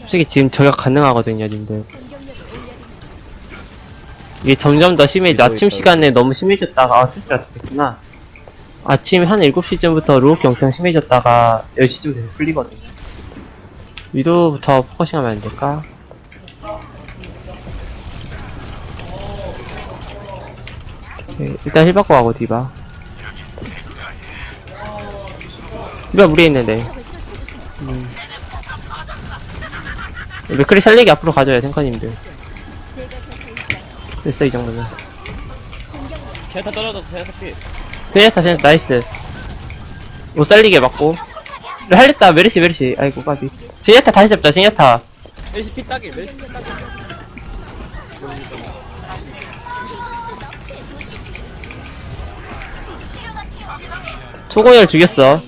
솔직히 지금 저격 가능하거든요, 님들. 이게 점점 더 심해져. 아침 시간에 너무 심해졌다가, 아, 스스가 됐구나. 아침 한 7시쯤부터 로우키 엄청 심해졌다가 10시쯤 돼서 풀리거든요. 위도부터 포커싱 하면 안 될까? 오케이, 일단 힐 받고 가고, 디바. 디바 무리에 있는데. 맥크리 살리기 앞으로 가져야 탱커님들. 됐어, 이 정도면. 제타 떨어져 제타 피 세네타, 세네타, 나이스. 못 살리게 맞고. 할렸다, 메르시, 메르시. 아이고, 까비. 제니타 다시 잡자, 제니타. 멜시 피 따기 멜시 피 따기 초고열 죽였어.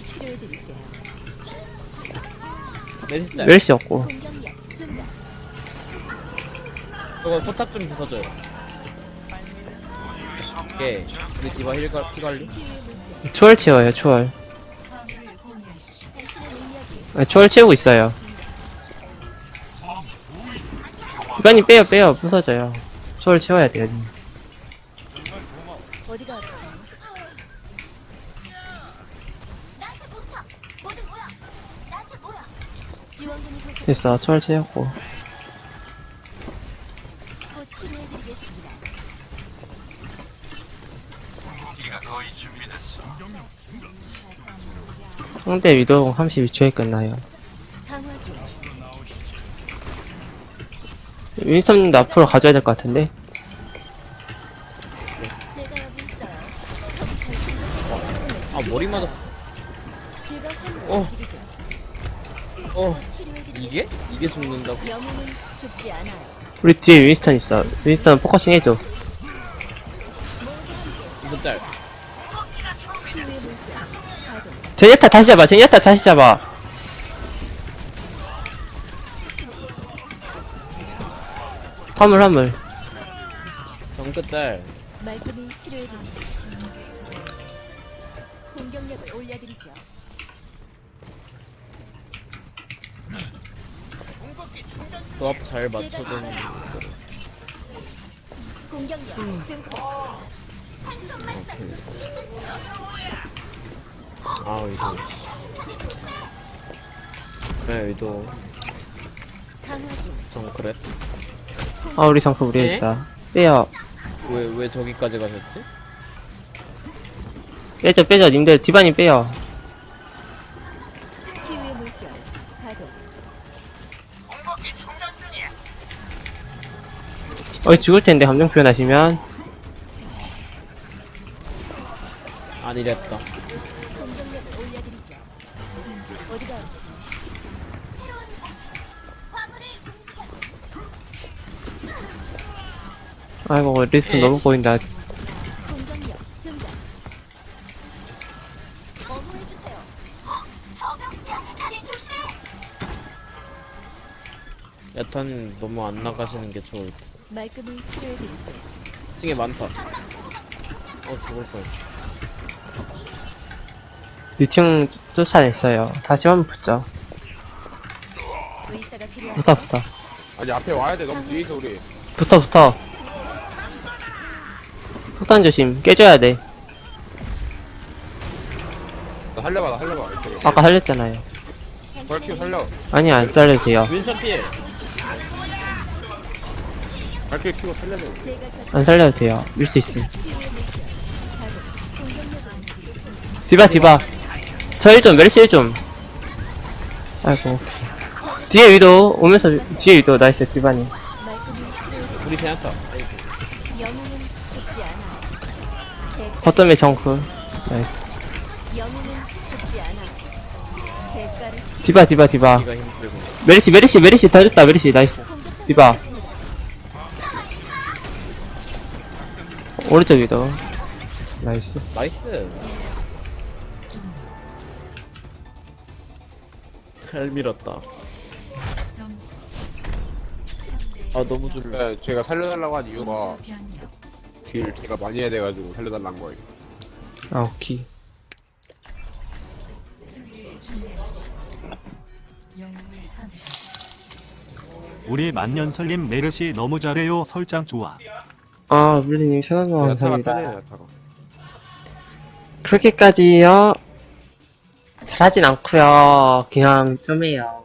멜시 짤 메르시 없고. 이거 포탑 좀 부숴줘요 오케이 우리 디바 힐 가- 피 관리 초월 채워요, 초월. 아, 초월 채우고 있어요. 이관님 빼요, 빼요. 부서져요. 초월 채워야 돼요, 님. 어디가 아프세요? 나한테 못 쳐. 뭐든 뭐야. 나한테 뭐야. 지원군이 도착. 됐어, 초월 채웠고. 치료해드리겠습니다. 상대 위도 32초에 끝나요. 강화 중. 윈스턴님도 앞으로 가져야 될 것 같은데? 제가 여기 있어요. 저기 잘아 머리 맞았어 제가 환 어. 움직이죠. 어 치료해드리겠습니다. 이게? 이게 죽는다고? 영웅은 죽지 않아요. 우리 뒤에 윈스턴 있어. 윈스턴 포커싱 해줘. 물결. 가동. 제니타 다시 잡아, 제니타 다시 잡아. 화물, 화물. 정크 짤 말끔히 치료해드립니다. 공격력을 올려드리죠. 조합 잘 맞춰준 공격력 증폭. 아 의도 네 의도 강화 중. 정크래 아, 우리 정크 우리에 네? 있다. 빼요. 왜 왜 저기까지 가셨지? 빼죠, 빼죠. 님들, 디바님 빼요. 어, 죽을 텐데, 감정 표현하시면. 아니랬다? 아이고, 리스크 예. 너무 보인다. 야탄 너무 안 나가시는 게 좋을 듯 말끔히 치료해 드릴게요. 층에 많다 어 죽을 뻔 2층 쫓아냈어요. 다시 한번. 의사가 필요한 붙어, 붙어. 아니 앞에 와야 돼 너무 뒤에 있어 우리 붙어, 붙어. 폭탄 조심. 깨줘야 돼. 나 살려봐 나 살려봐. 아까 살렸잖아요. 벌키고 살려 아니, 안 살려도 돼요. 윈선 피해 벌키고 키고 살려줘 안 살려도 돼요. 밀 수 있음. 디바, 디바. 저 1좀, 메르시 1좀. 아이고. 뒤에 위도, 오면서, 뒤에 위도, 나이스, 디바님. 우리 제나타 영웅은 죽지 않아. 대- 버텀의 정크. 나이스. 영웅은 죽지 않아. 대가를 치. 디바, 디바, 디바. 힘들고 메르시, 메르시, 메르시, 다 줬다, 메르시, 나이스. 디바. 오른쪽 위도. 나이스. 나이스 잘 밀었다 아 너무 졸려 네, 제가 살려달라고 한 이유가 딜 제가 많이 해야 돼가지고 살려달라는 거예요 아, 오케이. 우리 만년설님 메르시 너무 잘해요 설장 좋아 아, 물리님 천원 야타가 감사합니다. 야타가 그렇게까지요? 잘하진 않고요 그냥 좀 해요.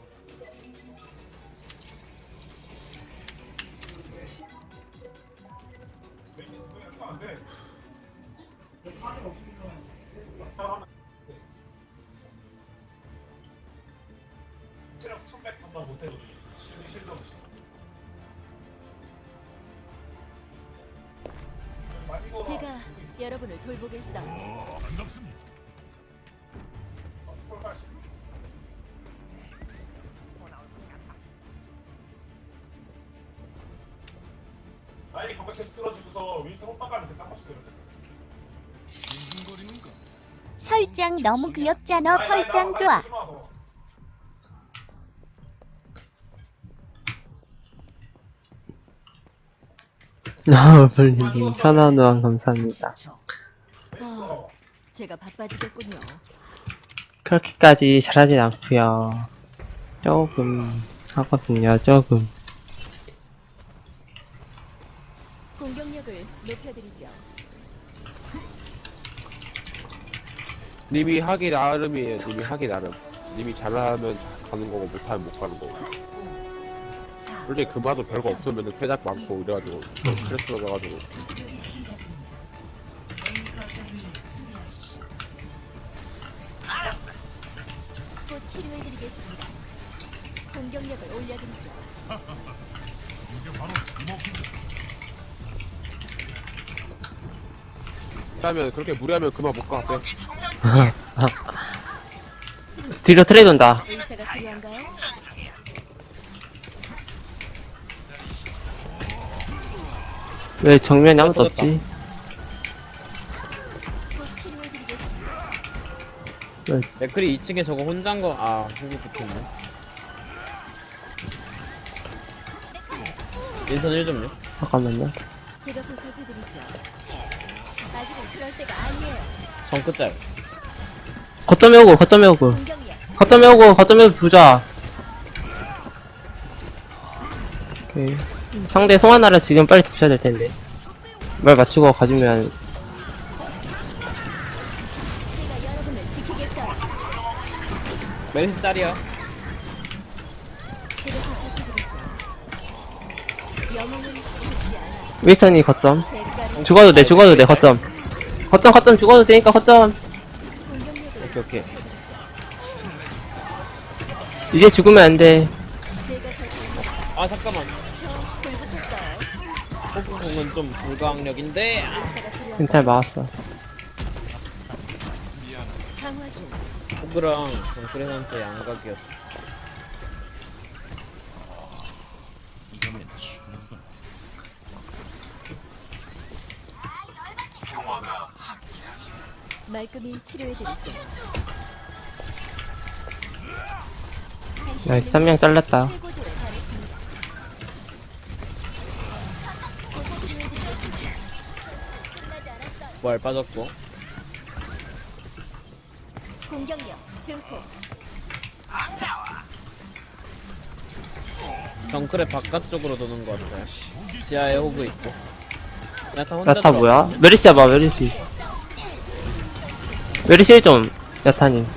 제가 여러분을 돌보겠어요. 라인이 감각 계속 떨어지고서 윈스턴 호빵 가면 그딱 맞추더라고요. 설장 너무 귀엽잖아. 설장 좋아. 아, 물리님 천원 감사합니다. 아, 제가 바빠지겠군요. 그렇게까지 잘하진 않고요 조금 하거든요, 조금. 공격력을 높여드리죠. 님이 하기 나름이에요 님이 하기 나름 님이 잘하면 가는 거고 못하면 못 가는 거고 솔직히 그마도 별거 없으면 쾌작 많고 이래가지고 스트레스 받아가지고 곧 치료해드리겠습니다. 공격력을 올려드리죠. 그러면 그렇게 무리하면 그만 못가 빼 뒤로 트레이드 온다. 의사가 필요한가요? 왜 정면에 아무도 없지? 곧 치료해드리겠습니다. 맥클이 2층에 저거 혼자인 거, 아, 한개 붙었네. 윈선 1점요? 잠깐만요. 제가 보살펴드리죠. 아직은 그럴 때가 아니에요. 정크짤. 거점에 오고, 거점에 오고. 공격력 거점에 오고, 거점에 부자. 오케이. 상대 송하나를 지금 빨리 덮쳐야 될 텐데. 말 맞추고 가주면. 메리스 짤이야. 윌선이 거점. 죽어도 돼, 죽어도 돼, 거점. 거점, 거점 죽어도 되니까, 거점. 오케이, 오케이. 이제 죽으면 안 돼. 아, 잠깐만. 호구공은 좀 불가항력인데, 아, 괜찮아, 막았어. 호구랑 정크레한테 양각이었어. 말끔히 치료해드릴게요. 나이스, 한명 잘랐다. 최고조 부활 빠졌고. 공격력 증폭. 정크레 바깥쪽으로 도는 것 같아요. 지하에 호구 있고. 야타 혼자 야타. 뭐야? 메리시 잡아, 메리시. 메리시 좀, 야타님.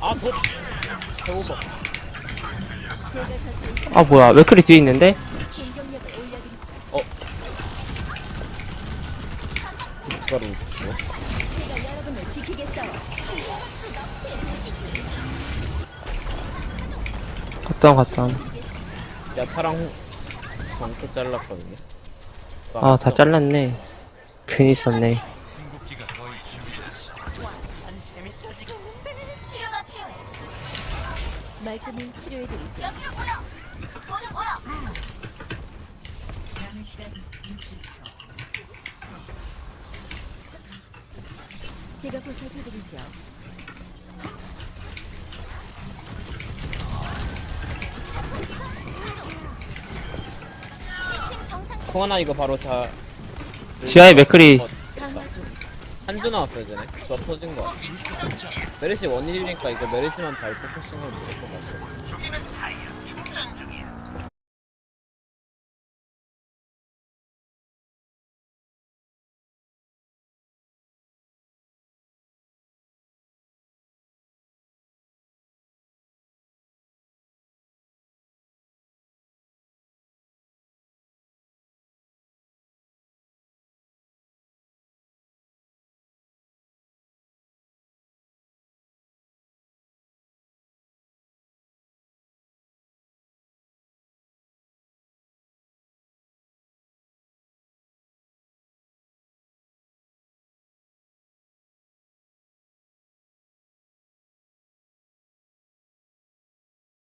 아, 도! 배고파. 아, 뭐야. 웨클이 뒤에 있는데? 가루. 제가 여러분을 지키겠어요. 거점, 거점. 야타랑 호... 정크 잘랐거든요. 아, 다 잘랐네. 괜히 필요해. 말끔히 치료해드릴게요. 모두 모여. 제가 보살펴드리죠. 콩 하나 이거 바로 다 지하에 맥클이 강화 중. 한 한조 나왔어요 쟤네 조합 터진 거 메르시 원일이니까 이거 메르시만 잘 포커싱하면 될것 같아